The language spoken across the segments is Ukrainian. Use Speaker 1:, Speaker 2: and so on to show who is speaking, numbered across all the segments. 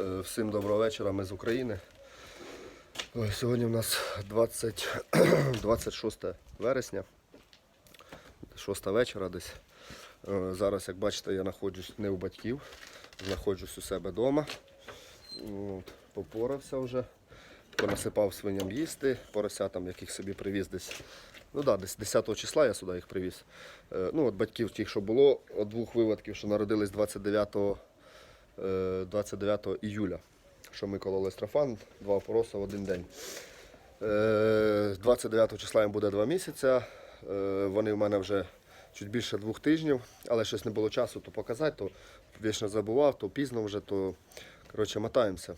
Speaker 1: Е, Всім доброго вечора, ми з України. Ой, Сьогодні у нас 20, 26 вересня, 6 вечора десь. Е, Зараз, як бачите, я знаходжусь не у батьків, знаходжусь у себе вдома. От, попорався вже, понасипав свиням їсти, поросятам, яких собі привіз десь. Ну так, да, десь 10 числа я сюди їх привіз. Е, Ну, от батьків тих, що було, от двох виводків, що народились 29 е, 29 іюля, що ми кололи страфан, два опороса в один день. Е, 29 числа їм буде два місяці. Е, Вони в мене вже чуть більше двох тижнів, але щось не було часу то показати, то вічно забував, то пізно вже, то коротше, мотаємося.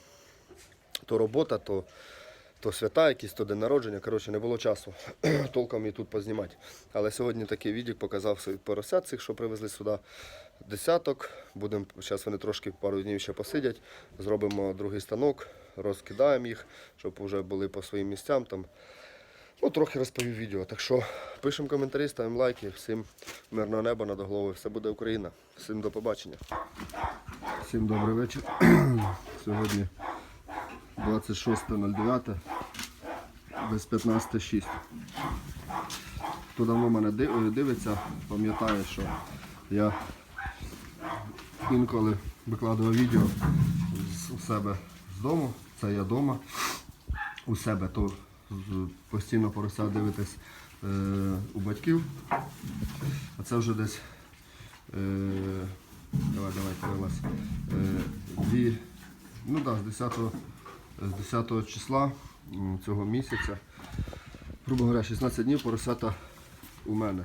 Speaker 1: То робота, то, то свята якісь, то день народження. Коротше, не було часу толком і тут познімати. Але сьогодні такий відік показав своїх поросят цих, що привезли сюди. Десяток. Будемо, зараз вони трошки пару днів ще посидять. Зробимо другий станок, розкидаємо їх, щоб вже були по своїм місцям. Там. Ну, трохи розповів відео. Так що пишемо коментарі, ставимо лайки. Всім мирного неба над головою. Все буде Україна. Всім до побачення. Всім добрий вечір. Сьогодні 26.09 без 15.06. Хто давно мене дивиться, пам'ятає, що я інколи викладував відео з себе з дому, це я вдома, у себе, то постійно порося дивитись е, у батьків. А це вже десь е, давай, давай. Е, дві, ну так, з 10, з 10 числа цього місяця, грубо говоря, 16 днів поросята у мене.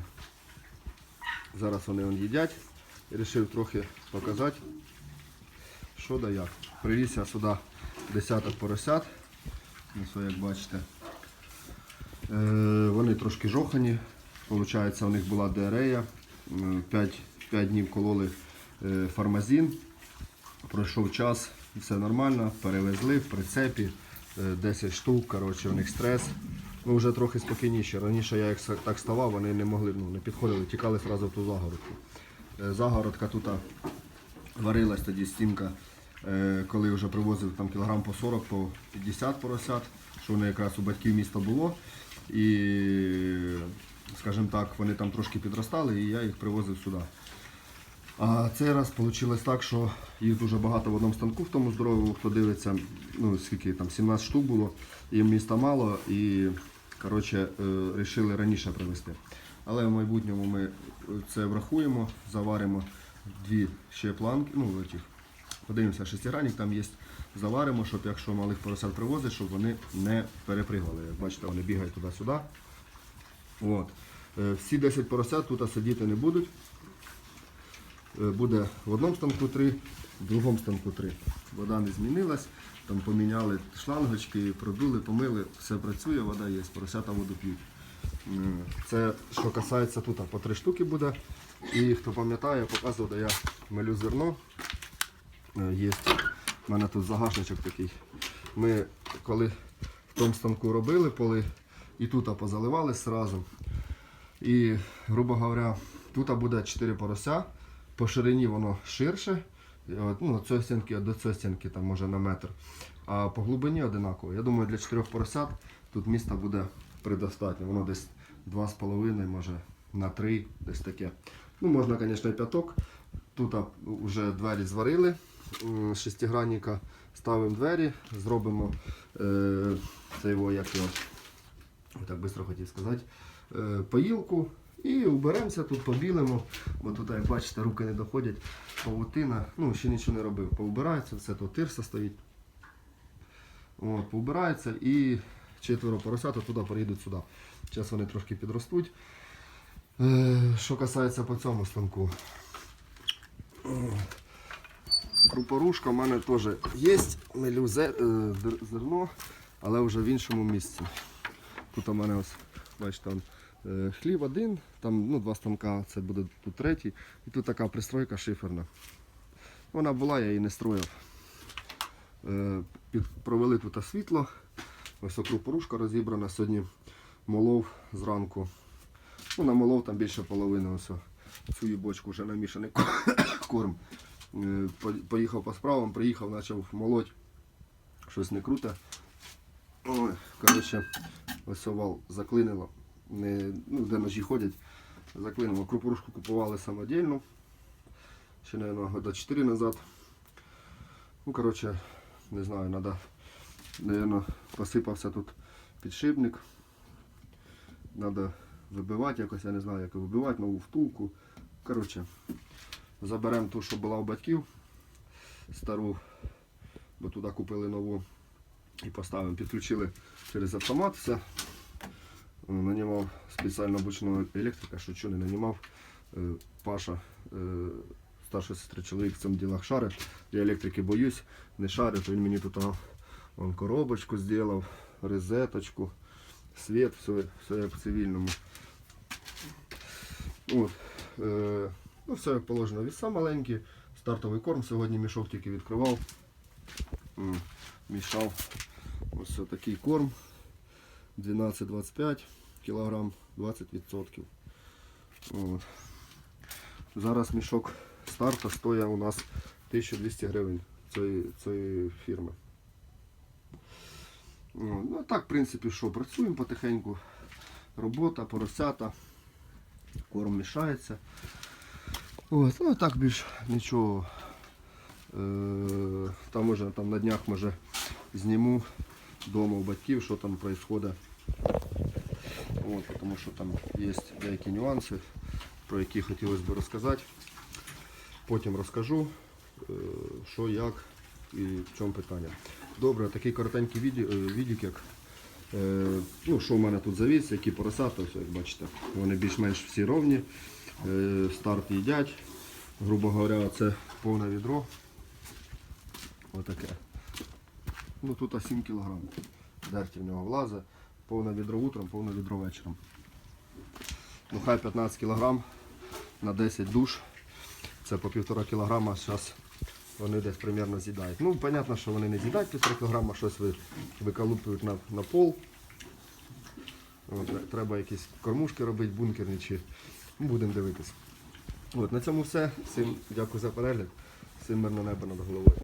Speaker 1: Зараз вони он їдять. І вирішив трохи показати, що да як. Привіз я сюди десяток поросят. Ось, як бачите. Е, вони трошки жохані. Получається, у них була диарея. 5, 5 днів кололи е, фармазін. Пройшов час, все нормально, перевезли в прицепі. е, 10 штук, коротше, у них стрес. Ну, вже трохи спокійніше. Раніше я як так ставав, вони не могли, ну, не підходили, тікали одразу в ту загородку. Е, Загородка тут варилась тоді стінка, е, коли вже привозив там кілограм по 40, по 50 поросят, що вони якраз у батьків міста було. І, скажімо так, вони там трошки підростали, і я їх привозив сюди. А цей раз вийшло так, що їх дуже багато в одному станку, в тому здоровому, хто дивиться, ну скільки там 17 штук було, їм міста мало і коротше, вирішили раніше привезти. Але в майбутньому ми це врахуємо, заваримо дві ще планки, ну этих, подивимося, шестигранник там є, заваримо, щоб якщо малих поросят привозить, щоб вони не перепригали. Як бачите, вони бігають туди-сюди. Е, Всі 10 поросят тут сидіти не будуть. Е, буде в одному станку 3, в другому станку 3. Вода не змінилась, там поміняли шлангочки, продули, помили, все працює, вода є, поросята воду п'ють. Це що касається тут, по 3 штуки буде. І хто пам'ятає, показував, де я мелю зерно. Е, Є в мене тут загашничок такий. Ми коли в тому станку робили поли, і тут позаливали зразу. І, грубо говоря, тут буде 4 порося, по ширині воно ширше, і от, ну, цієї стінки до цієї стінки там може на метр. А по глибині одинаково. Я думаю, для 4 поросят тут міста буде предостатньо. Воно десь 2,5, може на 3, десь таке. Ну, можна, звісно, і п'яток. Тут вже двері зварили шестигранника. Ставимо двері, зробимо е, це як його, так швидко хотів сказати, е, поїлку і уберемося тут, побілимо. Бо тут, як бачите, руки не доходять, павутина, ну ще нічого не робив. Поубирається, все тут тирса стоїть. От, поубирається і четверо поросят туди перейдуть сюди. Зараз вони трошки підростуть. Е, Що касається по цьому станку. Крупорушка в мене теж є, мелю зе- е, зер- зерно, але вже в іншому місці. Тут у мене ось, бачите, е, хліб один, там ну, два станка, це буде тут третій. І тут така пристройка шиферна. Вона була, я її не строїв. Е, провели тут світло. Ось окрупорушка розібрана. Сьогодні молов зранку. Ну, намолов там більше половини. Ось. Цю бочку вже намішаний корм. Е, Поїхав по справам, приїхав, почав молоть. Щось не круте. Ой, коротше, ось овал заклинило. Ну, де ножі ходять, заклинило. Крупорушку купували самодільну. Ще, мабуть, года 4 назад. Ну, коротше, не знаю, треба, мабуть, посипався тут підшипник. Треба вибивати якось, я не знаю, як вибивати, нову втулку. Коротше, заберемо ту, що була у батьків, стару, бо туди купили нову і поставимо. Підключили через автомат все. Нанімав спеціально обученого електрика, що не нанімав. Е, Паша, е, старший сестри чоловік в цьому ділах шарить. Я електрики боюсь, не шарю, він мені тут он коробочку зробив, розеточку, світ, все, все як в цивільному. От, е, ну, все як положено. Віса маленькі, стартовий корм. Сьогодні мішок тільки відкривав. Мішав ось такий корм. 12-25 кг 20%. От. Зараз мішок старта стоїть у нас 1200 гривень цієї, цієї фірми. Ну так, в принципі, що, працюємо потихеньку. Робота, поросята, корм мішається. От, ну так більш нічого. Е, там може там на днях може зніму вдома у батьків, що там відбувається. От, тому що там є деякі нюанси, про які хотілося б розказати. Потім розкажу, е, що, як і в чому питання. Добре, такий коротенький відік, як е, ну, що в мене тут завіс, які поросята, ось, як бачите, вони більш-менш всі ровні. Е, Старт їдять. Грубо говоря, це повне відро. Отаке. Ну тут 7 кг. Дерті в нього влазить. Повне відро утром, повне відро вечором. Ну хай 15 кг на 10 душ. Це по 1,5 кг, зараз вони десь примерно з'їдають. Ну, зрозуміло, що вони не з'їдають 1,5 кг, щось ви, викалупують на, на пол. От, треба якісь кормушки робити, бункерні чи ну, будемо дивитися. От, на цьому все. Всім дякую за перегляд. Всім мирного неба над головою.